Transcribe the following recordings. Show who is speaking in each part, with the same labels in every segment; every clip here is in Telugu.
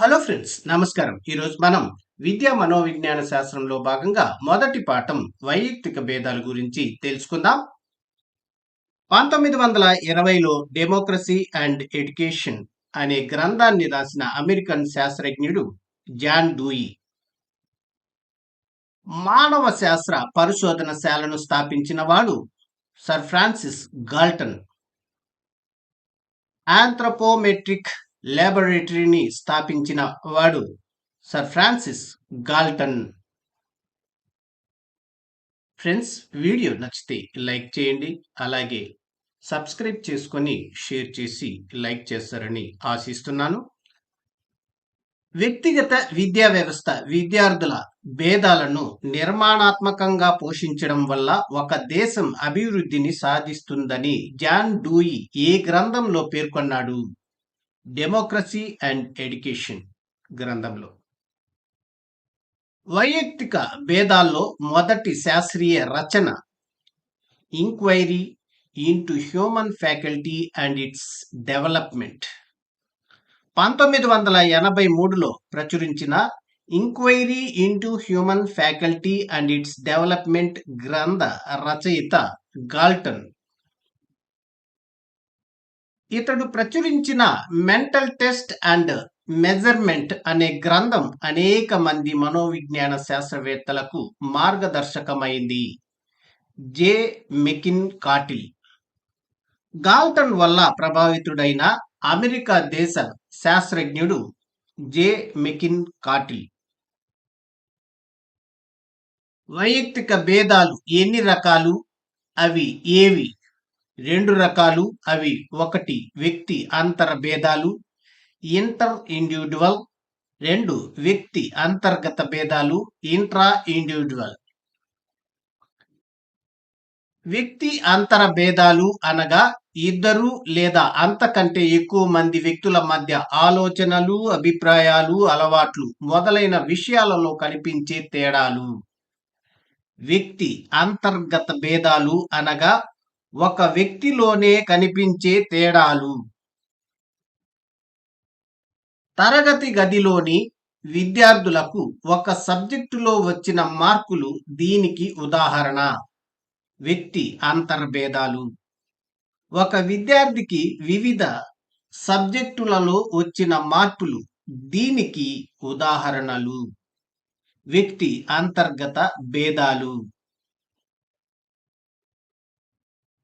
Speaker 1: హలో ఫ్రెండ్స్ నమస్కారం. ఈరోజు మనం విద్యా మనోవిజ్ఞాన శాస్త్రంలో భాగంగా మొదటి పాఠం వైయక్తిక భేదాల గురించి తెలుసుకుందాం. పంతొమ్మిది వందల ఇరవైలో డెమోక్రసీ అండ్ ఎడ్యుకేషన్ అనే గ్రంథాన్ని రాసిన అమెరికన్ శాస్త్రజ్ఞుడు జాన్ డూయి. మానవ శాస్త్ర పరిశోధనశాలను స్థాపించిన వాడు సర్ ఫ్రాన్సిస్ గాల్టన్. ఆంథ్రపోమెట్రిక్ లాబొరేటరీని స్థాపించిన వాడు sir Francis Galton friends video నచ్చితే లైక్ చేయండి అలాగే సబ్స్క్రైబ్ చేసుకొని షేర్ చేసి లైక్ చేస్తారని ఆశిస్తున్నాను. వ్యక్తిగత విద్యా వ్యవస్థ విద్యార్థుల భేదాలను నిర్మాణాత్మకంగా పోషించడం వల్ల ఒక దేశం అభివృద్ధిని సాధిస్తుందని జాన్ డూయి ఏ గ్రంథంలో పేర్కొన్నాడు. డెమోక్రసీ అండ్ ఎడ్యుకేషన్ గ్రంథంలో. వైయక్తిక భేదాల్లో మొదటి శాస్త్రీయ రచన inquiry into human faculty and its development పంతొమ్మిది వందల ఎనభై మూడులో ప్రచురించిన inquiry into human faculty and its development గ్రంథ రచయిత గాల్టన్ ఇతడు ప్రచురించిన మెంటల్ టెస్ట్ అండ్ మెజర్మెంట్ అనే గ్రంథం అనేక మంది మనోవిజ్ఞాన శాస్త్రవేత్తలకు మార్గదర్శకమైంది. జే. McKeen Cattell. గాల్టన్ వల్ల ప్రభావితుడైన అమెరికా దేశ శాస్త్రజ్ఞుడు జే. McKeen cattle. వైయక్తిక భేదాలు ఎన్ని రకాలు? అవి ఏవి? రెండు రకాలు అవి. ఒకటి వ్యక్తి అంతర భేదాలు ఇంటర్ ఇండివిజువల్ రెండు వ్యక్తి అంతర్గత భేదాలు ఇంట్రా ఇండివిజువల్ వ్యక్తి అంతర భేదాలు అనగా ఇద్దరు లేదా అంతకంటే ఎక్కువ మంది వ్యక్తుల మధ్య ఆలోచనలు అభిప్రాయాలు అలవాట్లు మొదలైన విషయాలలో కనిపించే తేడాలు. వ్యక్తి అంతర్గత భేదాలు అనగా ఒక వ్యక్తిలోనే కనిపించే తేడాలు. తరగతి గదిలోని విద్యార్థులకు ఒక సబ్జెక్టులో వచ్చిన మార్కులు దీనికి ఉదాహరణ. వ్యక్తి అంతర్భేదాలు. ఒక విద్యార్థికి వివిధ సబ్జెక్టులలో వచ్చిన మార్పులు దీనికి ఉదాహరణలు. వ్యక్తి అంతర్గత భేదాలు.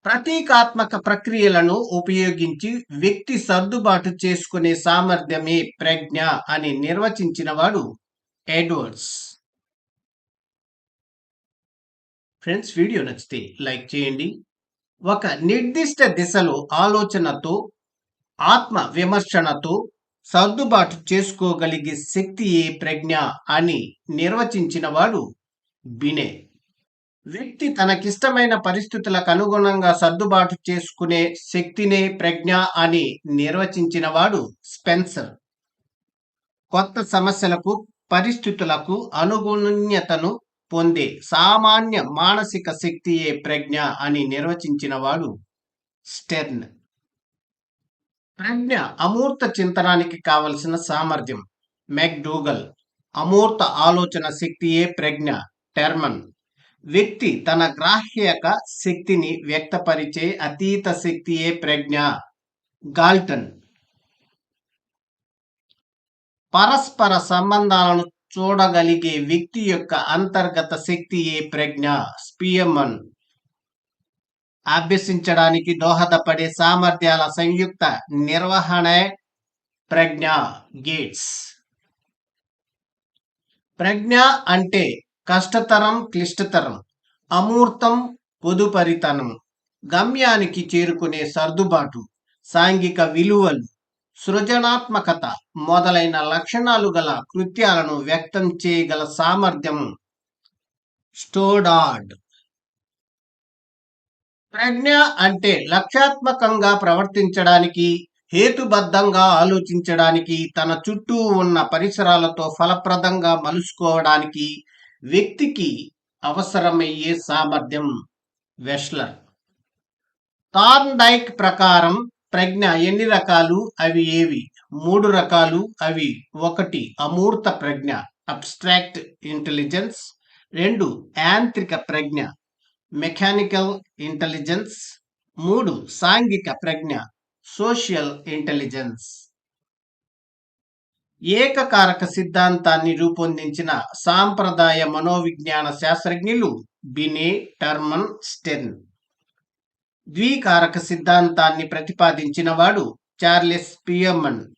Speaker 1: ప్రతీకాత్మక ప్రక్రియలను ఉపయోగించి వ్యక్తి సర్దుబాటు చేసుకునే సామర్థ్యమే ప్రజ్ఞ అని నిర్వచించిన వాడు ఎడ్వర్డ్స్. ఫ్రెండ్స్ వీడియో నచ్చితే లైక్ చేయండి. ఒక నిర్దిష్ట దిశలో ఆలోచనతో ఆత్మ విమర్శనతో సర్దుబాటు చేసుకోగలిగే శక్తి ఏ ప్రజ్ఞ అని నిర్వచించిన వాడు బినే. వ్యక్తి తనకిష్టమైన పరిస్థితులకు అనుగుణంగా సర్దుబాటు చేసుకునే శక్తినే ప్రజ్ఞ అని నిర్వచించిన వాడు స్పెన్సర్. కొత్త సమస్యలకు పరిస్థితులకు అనుగుణ్యతను పొందే సామాన్య మానసిక శక్తియే ప్రజ్ఞ అని నిర్వచించిన వాడు స్టెర్న్. ప్రజ్ఞ అమూర్త చింతనానికి కావలసిన సామర్థ్యం. మెక్డూగల్ అమూర్త ఆలోచన శక్తియే ప్రజ్ఞ. టెర్మన్. వ్యక్తి తన గ్రాహ్యక శక్తిని వ్యక్తపరిచే అతీత శక్తియే ప్రజ్ఞ. గాల్టన్. పరస్పర సంబంధాలను చూడగలిగే వ్యక్తి యొక్క అంతర్గత శక్తియే ప్రజ్ఞ. స్పియమన్. అభ్యసించడానికి దోహదపడే సామర్థ్యాల సంయుక్త నిర్వహణే ప్రజ్ఞ. గేట్స్. ప్రజ్ఞ అంటే కష్టతరం క్లిష్టతరం అమూర్తం పొదుపరితనం గమ్యానికి చేరుకునే సర్దుబాటు సాంఘిక విలువలు సృజనాత్మకత మొదలైన లక్షణాలు గల కృత్యాలను వ్యక్తం చేయగల సామర్థ్యం. స్టోడాడ్ ప్రజ్ఞ అంటే లక్ష్యాత్మకంగా ప్రవర్తించడానికి హేతుబద్ధంగా ఆలోచించడానికి తన చుట్టూ ఉన్న పరిసరాలతో ఫలప్రదంగా మలుసుకోవడానికి వ్యక్తికి అవసరమయ్యే సామర్థ్యం వెస్లర్. థార్న్ డైక్ ప్రకారం ప్రజ్ఞ ఎన్ని రకాలు? అవి ఏవి? మూడు రకాలు. అవి ఒకటి అమూర్త ప్రజ్ఞ అబ్స్ట్రాక్ట్ ఇంటెలిజెన్స్. రెండు యాంత్రిక ప్రజ్ఞ మెకానికల్ ఇంటెలిజెన్స్. మూడు సాంఘిక ప్రజ్ఞ సోషల్ ఇంటెలిజెన్స్. ఏకకారక సిద్ధాంతాన్ని రూపొందించిన సాంప్రదాయ మనోవిజ్ఞాన శాస్త్రజ్ఞులు బినే టర్మన్ స్టెర్న్. ద్వికారక సిద్ధాంతాన్ని ప్రతిపాదించిన వాడు చార్లెస్ పియమన్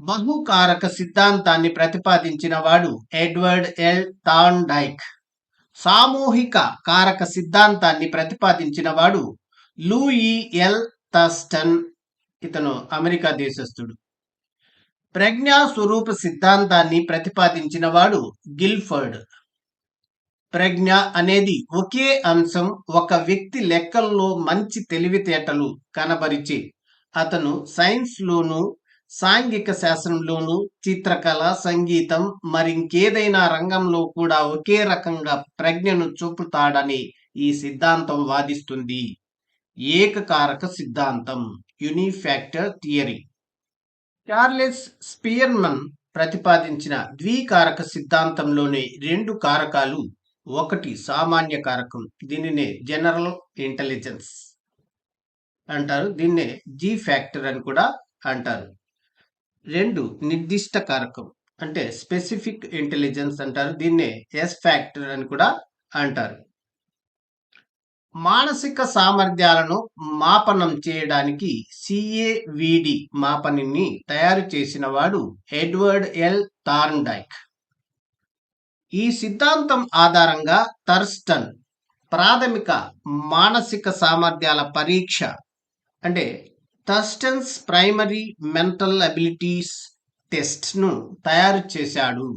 Speaker 1: బహుకారక సిద్ధాంతాన్ని ప్రతిపాదించిన వాడు ఎడ్వర్డ్ ఎల్. థాన్ డైక్ సామూహిక కారక సిద్ధాంతాన్ని ప్రతిపాదించిన వాడు లూయి ఎల్. తస్టన్ ఇతను అమెరికా దేశస్థుడు. ప్రజ్ఞా స్వరూప సిద్ధాంతాన్ని ప్రతిపాదించిన వాడు గిల్ఫర్డ్. ప్రజ్ఞ అనేది ఒకే అంశం ఒక వ్యక్తి లెక్కల్లో మంచి తెలివితేటలు కనబరిచి. అతను సైన్స్లోను సాంఘిక శాస్త్రంలోను చిత్రకళ సంగీతం మరింకేదైనా రంగంలో కూడా ఒకే రకంగా ప్రజ్ఞను చూపుతాడని ఈ సిద్ధాంతం వాదిస్తుంది. ఏకకారక సిద్ధాంతం. Unifactor theory. చార్లెస్ స్పియర్మన్ ప్రతిపాదించిన ద్వికారక సిద్ధాంతంలోని రెండు కారకాలు ఒకటి సామాన్య కారకం దీనినే జనరల్ ఇంటెలిజెన్స్ అంటారు. దీన్నే జీ ఫ్యాక్టర్ అని కూడా అంటారు. రెండు నిర్దిష్ట కారకం అంటే స్పెసిఫిక్ ఇంటెలిజెన్స్ అంటారు. దీన్నే ఎస్ ఫ్యాక్టర్ అని కూడా అంటారు. మానసిక సామర్థ్యాలను మాపనం చేయడానికి సిఏవిడి మాపనిని తయారు చేసిన వాడు ఎడ్వర్డ్ ఎల్ థార్న్డైక్ ఈ సిద్ధాంతం ఆధారంగా థర్స్టన్ ప్రాథమిక మానసిక సామర్థ్యాల పరీక్ష అంటే థర్స్టన్స్ ప్రైమరీ మెంటల్ అబిలిటీస్ టెస్ట్ను తయారు చేశాడు.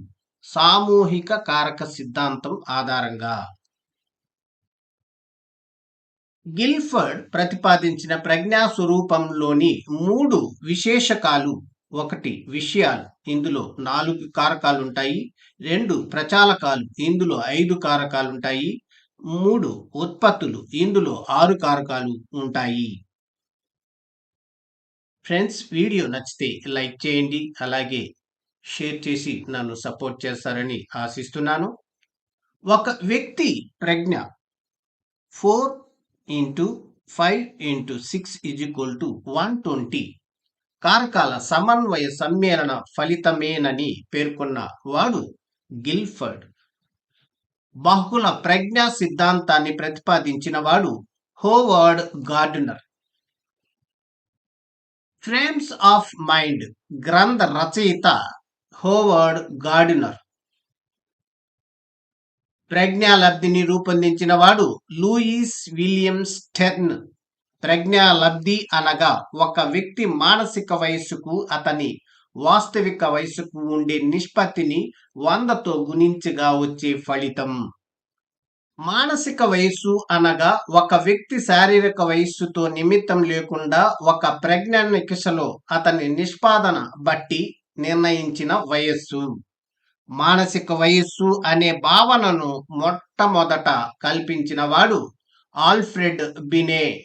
Speaker 1: సామూహిక కారక సిద్ధాంతం ఆధారంగా. గిల్ఫర్డ్ ప్రతిపాదించిన ప్రజ్ఞా స్వరూపంలోని మూడు విశేషకాలు. ఒకటి విషయాలు. ఇందులో నాలుగు కారకాలు ఉంటాయి రెండు ప్రచాలకాలు. ఇందులో ఐదు కారకాలు ఉంటాయి మూడు ఉత్పత్తులు. ఇందులో ఆరు కారకాలు ఉంటాయి. ఫ్రెండ్స్ వీడియో నచ్చితే లైక్ చేయండి. అలాగే షేర్ చేసి నన్ను సపోర్ట్ చేస్తారని ఆశిస్తున్నాను. ఒక వ్యక్తి ప్రజ్ఞ. Four into five into six is equal to one twenty కారకాల సమన్వయ సమ్మేళన ఫలితమేనని పేర్కొన్న వాడు గిల్ఫర్డ్. బహుళ ప్రజ్ఞా సిద్ధాంతాన్ని ప్రతిపాదించిన వాడు Howard Gardner. Frames of mind గ్రంథ రచయిత హోవర్డ్ గార్డనర్. ప్రజ్ఞాలబ్ధిని రూపొందించిన వాడు లూయిస్ విలియమ్స్ టెర్న్. ప్రజ్ఞాలబ్ధి అనగా ఒక వ్యక్తి మానసిక వయస్సుకు అతని వాస్తవిక వయస్సుకు ఉండే నిష్పత్తిని వందతో గుణించగా వచ్చే ఫలితం. మానసిక వయస్సు అనగా ఒక వ్యక్తి శారీరక వయస్సుతో నిమిత్తం లేకుండా ఒక ప్రజ్ఞానికషలో అతని నిష్పాదన బట్టి నిర్ణయించిన వయస్సు. మానసిక వయస్సు అనే భావనను మొట్టమొదట కల్పించిన వాడు ఆల్ఫ్రెడ్ బినే.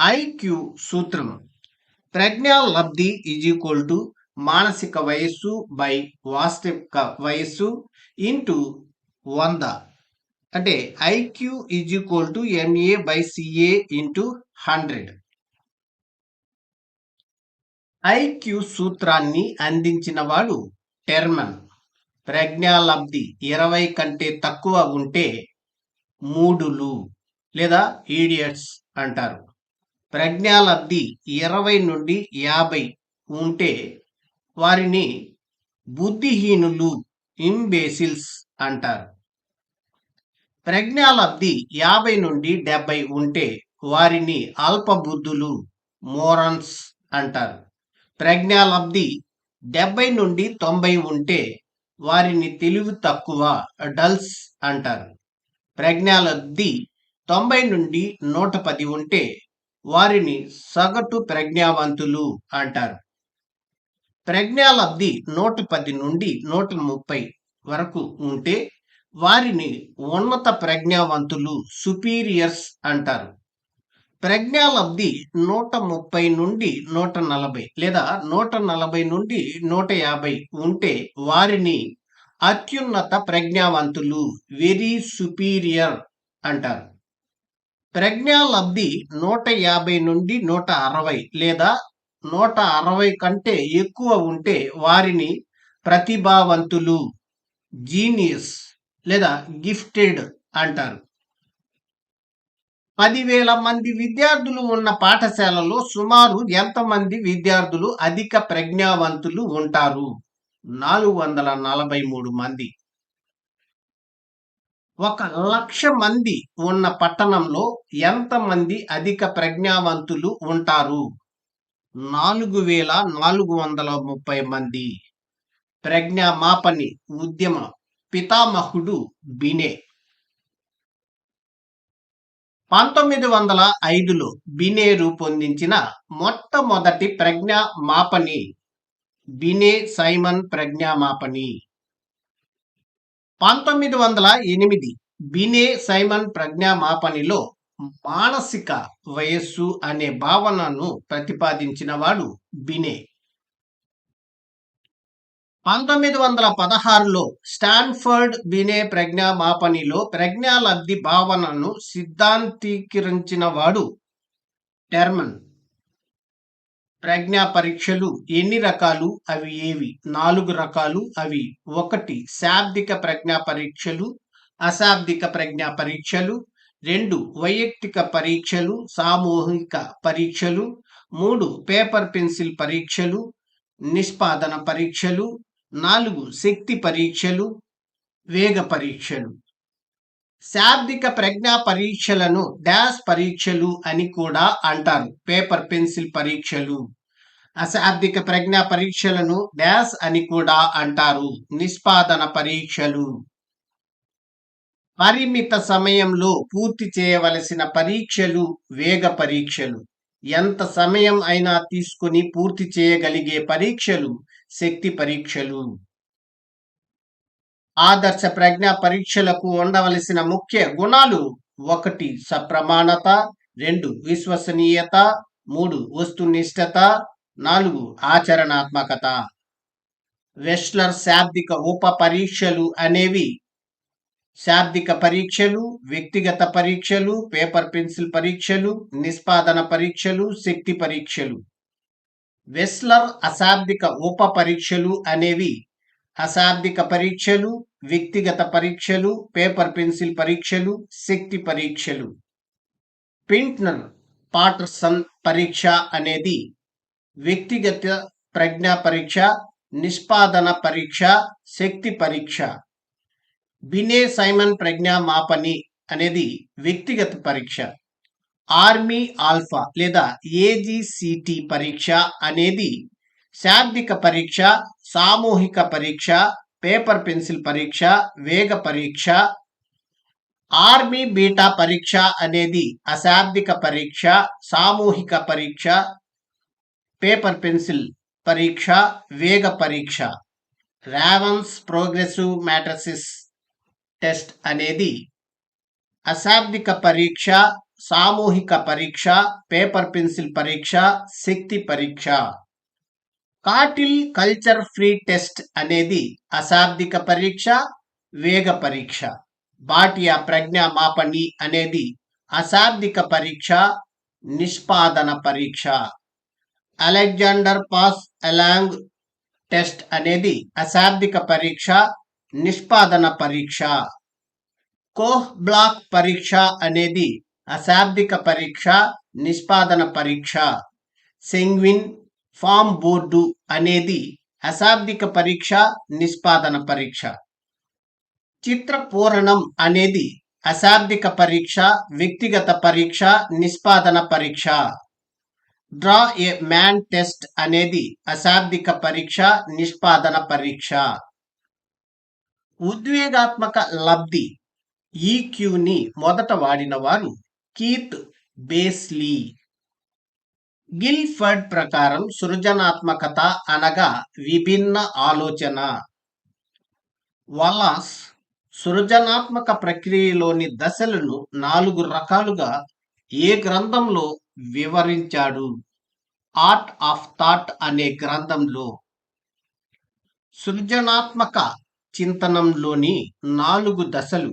Speaker 1: ఐక్యూ సూత్రం. ప్రజ్ఞా లబ్ధి ఈజ్ ఈక్వల్ టు మానసిక వయస్సు బై వాస్తవిక వయస్సు ఇంటూ వంద. అంటే IQ is equal to MA by CA into hundred IQ సూత్రాన్ని అందించిన వాడు టెర్మన్. ప్రజ్ఞాలబ్ధి ఇరవై కంటే తక్కువ ఉంటే మూడులు లేదా ఈడియట్స్ అంటారు. ప్రజ్ఞాలబ్ధి ఇరవై నుండి యాభై ఉంటే వారిని బుద్ధిహీనులు ఇంబేసిల్స్ అంటారు. ప్రజ్ఞాలబ్ధి యాభై నుండి డెబ్బై ఉంటే వారిని అల్పబుద్ధులు మోరన్స్ అంటారు. ప్రజ్ఞాలబ్ధి డెబ్బై నుండి తొంభై ఉంటే వారిని తెలివి తక్కువ డల్స్ అంటారు. ప్రజ్ఞాలబ్ధి తొంభై నుండి నూట పది ఉంటే వారిని సగటు ప్రజ్ఞావంతులు అంటారు. ప్రజ్ఞాలబ్ధి నూట పది నుండి నూట ముప్పై వరకు ఉంటే వారిని ఉన్నత ప్రజ్ఞావంతులు సుపీరియర్స్ అంటారు. ప్రజ్ఞాలబ్ధి నూట ముప్పై నుండి నూట నలభై లేదా నూట నలభై నుండి నూట యాభై ఉంటే వారిని అత్యున్నత ప్రజ్ఞావంతులు వెరీ సుపీరియర్ అంటారు. ప్రజ్ఞాలబ్ధి నూట యాభై నుండి నూట అరవై లేదా నూట అరవై కంటే ఎక్కువ ఉంటే వారిని ప్రతిభావంతులు జీనియస్ లేదా గిఫ్టెడ్ అంటారు. పదివేల మంది విద్యార్థులు ఉన్న పాఠశాలలో సుమారు ఎంతమంది విద్యార్థులు అధిక ప్రజ్ఞావంతులు ఉంటారు? నాలుగు వందల నలభై మూడు మంది. ఒక లక్ష మంది ఉన్న పట్టణంలో ఎంతమంది అధిక ప్రజ్ఞావంతులు ఉంటారు? నాలుగు వేల నాలుగు వందల ముప్పై మంది. ప్రజ్ఞామాపని ఉద్యమ పితామహుడు బినే పంతొమ్మిది వందల ఐదులో బినే రూపొందించిన మొట్టమొదటి ప్రజ్ఞా మాపని. బినే సైమన్ ప్రజ్ఞా మాపని. పంతొమ్మిది వందల ఎనిమిది బినే సైమన్ ప్రజ్ఞా మాపనిలో మానసిక వయస్సు అనే భావనను ప్రతిపాదించిన వాడు బినే. పంతొమ్మిది వందల పదహారులో స్టాన్ఫర్డ్ వినే ప్రజ్ఞా మాపనిలో ప్రజ్ఞాలబ్ధి భావనను సిద్ధాంతీకరించిన వాడు టెర్మన్. ప్రజ్ఞా పరీక్షలు ఎన్ని రకాలు? అవి ఏవి? నాలుగు రకాలు? అవి ఒకటి శాబ్దిక ప్రజ్ఞా పరీక్షలు అశాబ్దిక ప్రజ్ఞా పరీక్షలు రెండు వైయక్తిక పరీక్షలు సామూహిక పరీక్షలు మూడు పేపర్ పెన్సిల్ పరీక్షలు నిష్పాదన పరీక్షలు నాలుగు శక్తి పరీక్షలు వేగ పరీక్షలు. శాబ్దిక ప్రజ్ఞా పరీక్షలను డాష్ పరీక్షలు అని కూడా అంటారు. పేపర్ పెన్సిల్ పరీక్షలు. అశాబ్దిక ప్రజ్ఞా పరీక్షలను డాష్ అని కూడా అంటారు. నిష్పాదన పరీక్షలు. పరిమిత సమయంలో పూర్తి చేయవలసిన పరీక్షలు వేగ పరీక్షలు. ఎంత సమయం అయినా తీసుకుని పూర్తి చేయగలిగే పరీక్షలు శక్తి పరీక్షలు. ఆదర్శ ప్రజ్ఞా పరీక్షలకు ఉండవలసిన ముఖ్య గుణాలు ఒకటి సప్రమాణత రెండు విశ్వసనీయత మూడు వస్తునిష్టత నాలుగు ఆచరణాత్మకత. వెస్లర్ శాబ్దిక ఉప పరీక్షలు అనేవి శాబ్దిక పరీక్షలు వ్యక్తిగత పరీక్షలు పేపర్ పెన్సిల్ పరీక్షలు నిష్పాదన పరీక్షలు శక్తి పరీక్షలు. వెస్లర్ అశాబ్దిక ఉప పరీక్షలు అనేవి అశాబ్దిక పరీక్షలు వ్యక్తిగత పరీక్షలు పేపర్ పెన్సిల్ పరీక్షలు శక్తి పరీక్షలు. పింట్నర్ పాటర్సన్ పరీక్ష అనేది వ్యక్తిగత ప్రజ్ఞా పరీక్ష నిష్పాదన పరీక్ష శక్తి పరీక్ష. బినే సైమన్ ప్రజ్ఞా మాపని అనేది వ్యక్తిగత పరీక్ష. ఆర్మీ ఆల్ఫా లేదా ఏజీసీటీ పరీక్ష అనేది శాబ్దిక పరీక్ష సామూహిక పరీక్ష పేపర్ పెన్సిల్ పరీక్ష వేగ పరీక్ష ఆర్మీ బీటా పరీక్ష అనేది అశాబ్దిక పరీక్ష సామూహిక పరీక్ష పేపర్ పెన్సిల్ పరీక్ష వేగ పరీక్ష. రావన్స్ ప్రోగ్రెసివ్ మ్యాట్రసిస్ టెస్ట్ అనేది అశాబ్దిక పరీక్ష సామూహిక పరీక్ష పేపర్ పెన్సిల్ పరీక్ష శక్తి పరీక్ష. కాటిల్ కల్చర్ ఫ్రీ టెస్ట్ అనేది అశాబ్దిక పరీక్ష వేగ పరీక్ష. బాటియా ప్రజ్ఞా మాపణి అనేది అశాబ్దిక పరీక్ష నిష్పాదన పరీక్ష. అలెగ్జాండర్ పాస్ అలాంగ్ టెస్ట్ అనేది అశాబ్దిక పరీక్ష నిష్పాదన పరీక్ష. కోహ్ బ్లాక్ పరీక్ష అనేది అశాబ్దిక పరీక్ష నిష్పాదన పరీక్ష. సెంగ్విన్ ఫామ్ బోర్డు అనేది అశాబ్దిక పరీక్ష నిష్పాదన పరీక్ష. చిత్ర పూరణం అనేది అశాబ్దిక పరీక్ష వ్యక్తిగత పరీక్ష నిష్పాదన పరీక్ష. డ్రా ఏ మ్యాన్ టెస్ట్ అనేది అశాబ్దిక పరీక్ష నిష్పాదన పరీక్ష. ఉద్వేగాత్మక లబ్ధి. ఈక్యూని మొదట వాడినవారు కీత్ బేస్లీ. గిల్ఫర్డ్ ప్రకారం సృజనాత్మకత అనగా విభిన్న ఆలోచన. వలాస్ సృజనాత్మక ప్రక్రియలోని దశలను నాలుగు రకాలుగా ఏ గ్రంథంలో వివరించాడు? ఆర్ట్ ఆఫ్ థాట్ అనే గ్రంథంలో. సృజనాత్మక చింతనంలోని నాలుగు దశలు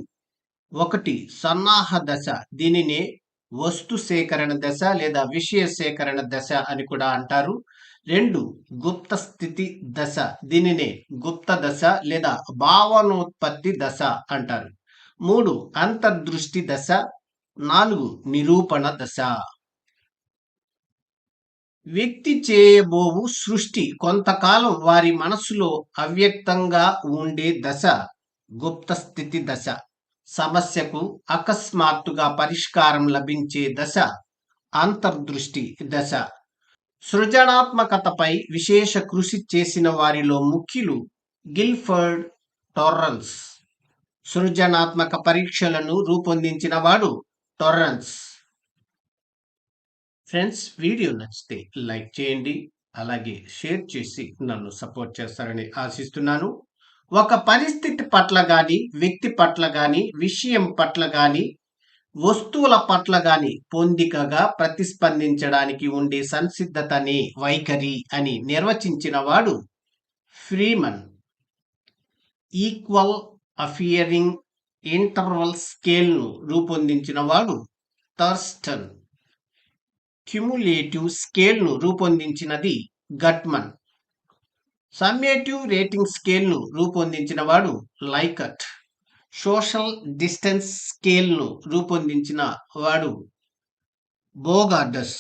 Speaker 1: ఒకటి సన్నాహ దశ. దీనినే వస్తు సేకరణ దశ లేదా విషయ సేకరణ దశ అని కూడా అంటారు. రెండు గుప్త స్థితి దశ. దీనినే గుప్త దశ లేదా భావనోత్పత్తి దశ అంటారు. మూడు అంతర్దృష్టి దశ. నాలుగు నిరూపణ దశ. వ్యక్తి చేయబోవు సృష్టి కొంతకాలం వారి మనసులో అవ్యక్తంగా ఉండే దశ గుప్త స్థితి దశ. సమస్యకు అకస్మాత్తుగా పరిష్కారం లభించే దశ అంతర్దృష్టి దశ. సృజనాత్మకతపై విశేష కృషి చేసిన వారిలో ముఖ్యులు గిల్ఫర్డ్ టొర్రన్స్. సృజనాత్మక పరీక్షలను రూపొందించిన వాడు టొర్రన్స్. ఫ్రెండ్స్ వీడియో నచ్చితే లైక్ చేయండి అలాగే షేర్ చేసి నన్ను సపోర్ట్ చేస్తారని ఆశిస్తున్నాను. ఒక పరిస్థితి పట్ల కానీ వ్యక్తి పట్ల కానీ విషయం పట్ల కానీ వస్తువుల పట్ల గాని పొందికగా ప్రతిస్పందించడానికి ఉండే సంసిద్ధతనే వైఖరి అని నిర్వచించిన వాడు ఫ్రీమన్. ఈక్వల్ అఫియరింగ్ ఇంటర్వల్ స్కేల్ను రూపొందించిన వాడు థర్స్టన్. క్యుములేటివ్ స్కేల్ను రూపొందించినది గట్మన్. సమ్మేటివ్ రేటింగ్ స్కేల్ను రూపొందించిన వాడు లైకట్. సోషల్ డిస్టెన్స్ స్కేల్ను రూపొందించిన వాడు బోగార్డస్.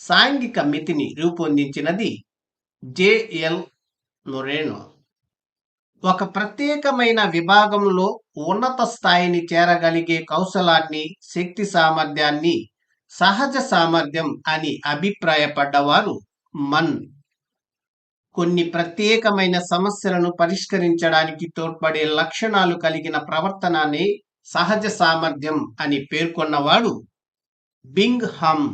Speaker 1: సాంఘిక మితిని రూపొందించినది జేఎల్ మొరేనో ఒక ప్రత్యేకమైన విభాగంలో ఉన్నత స్థాయిని చేరగలిగే కౌశలాన్ని శక్తి సామర్థ్యాన్ని సహజ సామర్థ్యం అని అభిప్రాయపడ్డవారు మన్. కొన్ని ప్రత్యేకమైన సమస్యలను పరిష్కరించడానికి తోడ్పడే లక్షణాలు కలిగిన ప్రవర్తననే సహజ సామర్థ్యం అని పేర్కొన్నవాడు బింగ్ హమ్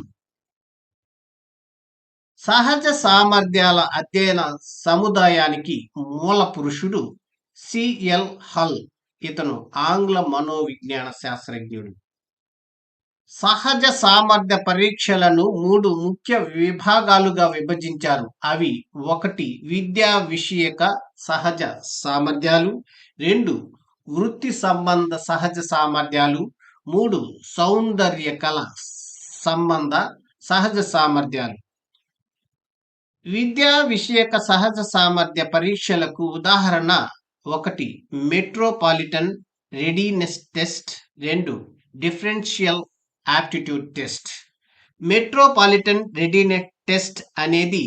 Speaker 1: సహజ సామర్థ్యాల అధ్యయన సముదాయానికి మూల పురుషుడు సిఎల్ హల్. ఇతను ఆంగ్ల మనోవిజ్ఞాన శాస్త్రజ్ఞుడు. సహజ సామర్థ్య పరీక్షలను మూడు ముఖ్య విభాగాలుగా విభజించారు. అవి ఒకటి విద్యా విషయక సహజ సామర్థ్యాలు రెండు వృత్తి సంబంధ సహజ సామర్థ్యాలు మూడు సౌందర్య కళ సంబంధ సహజ సామర్థ్యాలు. విద్యా విషయక సహజ సామర్థ్య పరీక్షలకు ఉదాహరణ ఒకటి మెట్రోపాలిటన్ రెడీనెస్ టెస్ట్ రెండు differential aptitude test metropolitan readiness test అనేది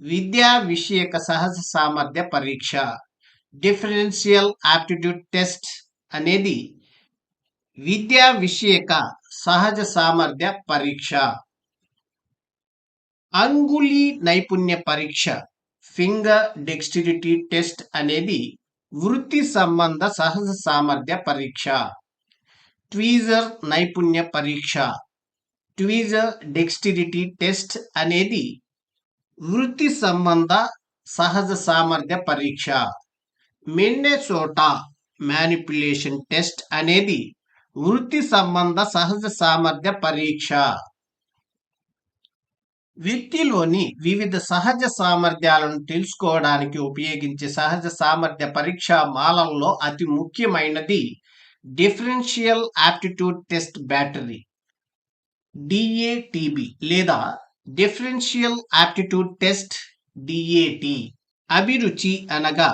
Speaker 1: విద్యా విషయక సహజ సామర్థ్య పరీక్ష. డిఫరెన్షియల్ యాప్టిట్యూడ్ టెస్ట్ అనేది విద్యా విషయక సహజ సామర్థ్య పరీక్ష. అంగుళి నైపుణ్య పరీక్ష ఫింగర్ డెక్స్టిరిటీ టెస్ట్ అనేది వృత్తి సంబంధ సహజ సామర్థ్య పరీక్ష. ట్వీజర్ నైపుణ్య పరీక్ష. ట్వీజర్ డెక్స్టిరిటీ టెస్ట్ అనేది వృత్తి సంబంధ సహజ సామర్థ్య పరీక్ష. మిన్నెసోటా మ్యానిపులేషన్ టెస్ట్ అనేది వృత్తి సంబంధ సహజ సామర్థ్య పరీక్ష. వ్యక్తిలోని వివిధ సహజ సామర్థ్యాలను తెలుసుకోవడానికి ఉపయోగించే సహజ సామర్థ్య పరీక్ష మాలల్లో అతి ముఖ్యమైనది differential aptitude test battery DATB లేదా డిఫరెన్షియల్ ఆప్టిట్యూడ్ టెస్ట్ డిఏటి అభిరుచి అనగా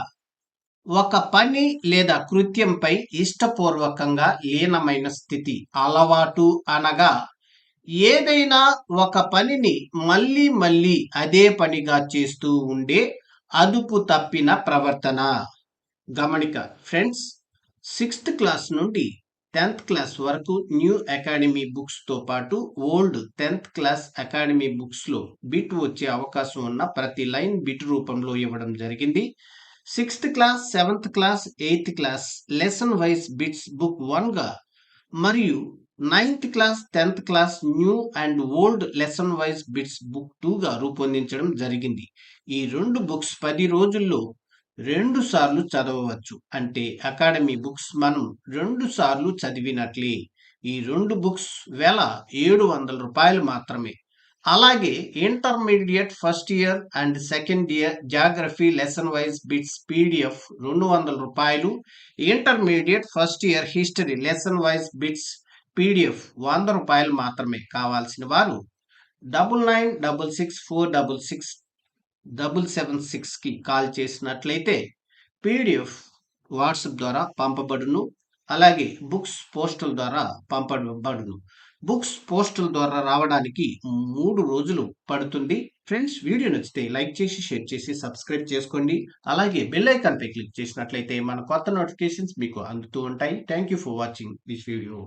Speaker 1: ఒక పని లేదా కృత్యంపై ఇష్టపూర్వకంగా లీనమైన స్థితి అలవాటు అనగా ఏదైనా ఒక పనిని మళ్ళీ మళ్ళీ అదే పనిగా చేస్తూ ఉండే అదుపు తప్పిన ప్రవర్తన. గమనిక ఫ్రెండ్స్ సిక్స్త్ క్లాస్ నుండి టెన్త్ క్లాస్ వరకు న్యూ అకాడమీ బుక్స్తో పాటు ఓల్డ్ టెన్త్ క్లాస్ అకాడమీ బుక్స్లో బిట్ వచ్చే అవకాశం ఉన్న ప్రతి లైన్ బిట్ రూపంలో ఇవ్వడం జరిగింది. Sixth class seventh class eighth class lesson wise bits book వన్గా మరియు ninth class tenth class new and old lesson wise bits book టూగా రూపొందించడం జరిగింది. ఈ రెండు బుక్స్ పది రోజుల్లో రెండు సార్లు చదవవచ్చు. అంటే అకాడమీ బుక్స్ మనం రెండు సార్లు చదివినట్లే. ఈ రెండు బుక్స్ వేల ఏడు వందల రూపాయలు మాత్రమే. అలాగే intermediate first year and second year geography lesson wise bits PDF రెండు వందల రూపాయలు. Intermediate first year history lesson wise bits PDF వంద రూపాయలు మాత్రమే కావాల్సిన వారు. Double nine double six four double six double seven సిక్స్కి కాల్ చేసినట్లయితే పీడిఎఫ్ వాట్సాప్ ద్వారా పంపబడును. అలాగే బుక్స్ పోస్టుల ద్వారా పంపబడును. బుక్స్ పోస్టుల ద్వారా రావడానికి మూడు రోజులు పడుతుంది. ఫ్రెండ్స్ వీడియో నచ్చితే లైక్ చేసి షేర్ చేసి సబ్స్క్రైబ్ చేసుకోండి. అలాగే బెల్ ఐకాన్పై క్లిక్ చేసినట్లయితే మన కొత్త నోటిఫికేషన్స్ మీకు అందుతూ ఉంటాయి. Thank you for watching this video.